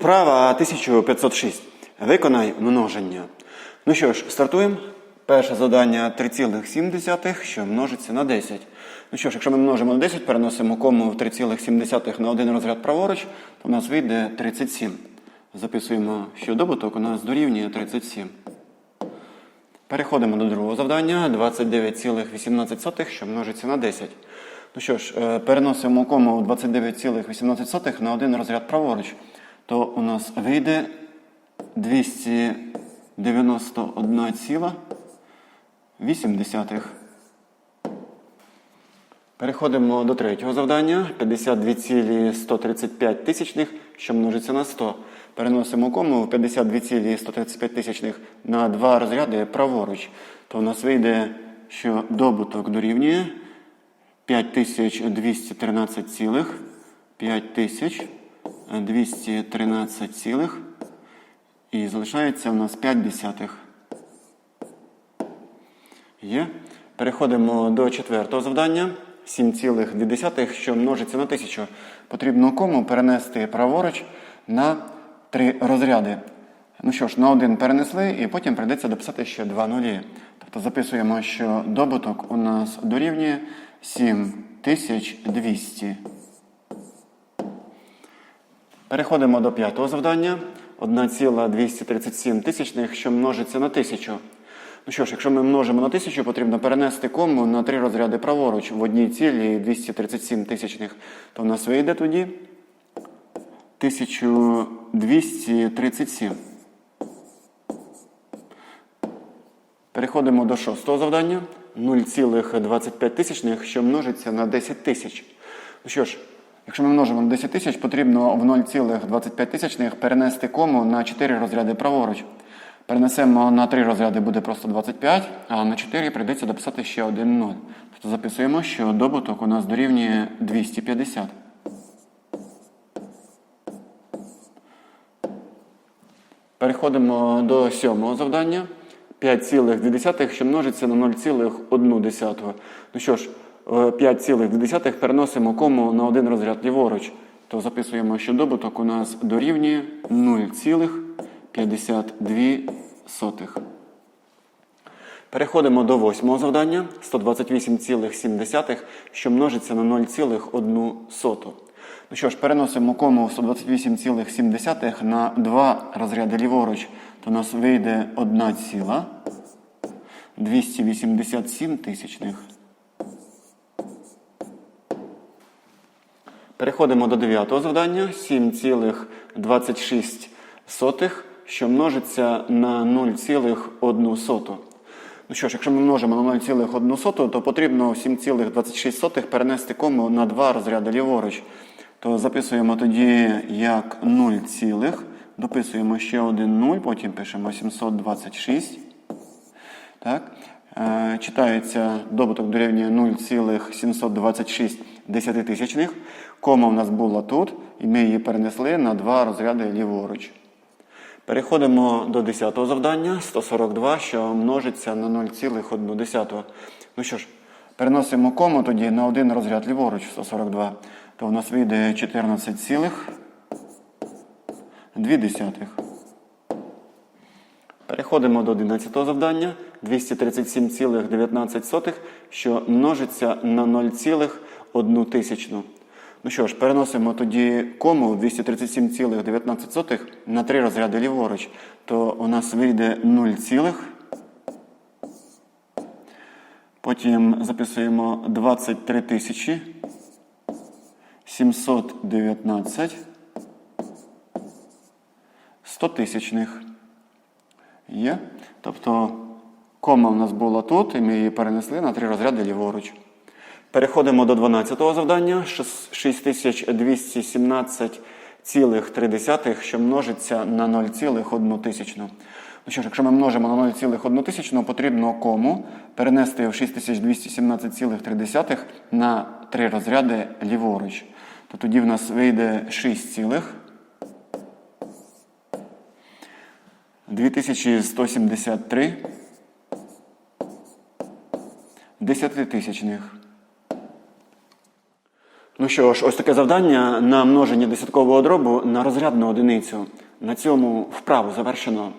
Вправа 1506. Виконай множення. Ну що ж, стартуємо. Перше завдання 3,7, що множиться на 10. Ну що ж, якщо ми множимо на 10, переносимо кому в 3,7 на один розряд праворуч, то в нас вийде 37. Записуємо, що добуток у нас дорівнює 37. Переходимо до другого завдання 29,18, що множиться на 10. Ну що ж, е, переносимо кому в 29,18 на один розряд праворуч, то у нас вийде 291,8. Переходимо до третього завдання 52,135 тисячних, що множиться на 100. Переносимо кому 52,135 тисячних на два розряди праворуч. То у нас вийде, що добуток дорівнює 5213 цілих, 5213 цілих, і залишається у нас 5 десятих. Є. Переходимо до четвертого завдання. 7,2, що множиться на 1000. Потрібно кому перенести праворуч на три розряди. Ну що ж, на один перенесли, і потім прийдеться дописати ще два нулі. Тобто записуємо, що добуток у нас дорівнює 7200. Переходимо до п'ятого завдання. 1,237 тисячних, що множиться на 1000. Ну що ж, якщо ми множимо на 1000, потрібно перенести кому на три розряди праворуч в одній цілі 237 тисячних, то в нас вийде тоді 1237. Переходимо до шостого завдання. 0,25 тисячних, що множиться на 10 тисяч. Ну що ж, якщо ми множимо на 10 тисяч, потрібно в 0,25 тисячних перенести кому на 4 розряди праворуч. Перенесемо на 3 розряди буде просто 25, а на 4 прийдеться дописати ще один 0. Тобто записуємо, що добуток у нас дорівнює 250. Переходимо до сьомого завдання. 5,2, що множиться на 0,1. Ну що ж, 5,2 переносимо кому на один розряд ліворуч. То записуємо, що добуток у нас дорівнює 0,52. Переходимо до восьмого завдання 128,7, що множиться на 0,1. Ну що ж, переносимо кому 128,7 на два розряди ліворуч, то у нас вийде 1 ціла 287 тисячних. Переходимо до дев'ятого завдання 7,26, що множиться на 0,1. Ну що ж, якщо ми множимо на 0,1, то потрібно 7,26 перенести кому на два розряди ліворуч. То записуємо тоді як 0, цілих, дописуємо ще один 0, потім пишемо 726. Так? Е, читається добуток дорівнює 0,726 десятитисячних. Кома в нас була тут, і ми її перенесли на два розряди ліворуч. Переходимо до 10 завдання 142, що множиться на 0,1. Ну що ж, переносимо кому тоді на один розряд ліворуч 142, то у нас вийде 14,2. Переходимо до 11 завдання 237,19, що множиться на 0,1 тисячну. Ну що ж, переносимо тоді кому 237,19 на три розряди ліворуч, то у нас вийде 0, цілих. потім записуємо 23 тисячі 719 100 тисячних. Є. Тобто кома в нас була тут, і ми її перенесли на три розряди ліворуч. Переходимо до 12-го завдання 6217,3, що множиться на 0,1 тисячну. Ну що ж, якщо ми множимо на 0,1 тисячну, потрібно кому перенести в 6217,3 на три розряди ліворуч. То тоді в нас вийде 6 цілих. 2173 десятитисячних. Ну що ж, ось таке завдання на множення десяткового дробу на розрядну одиницю. На цьому вправу завершено.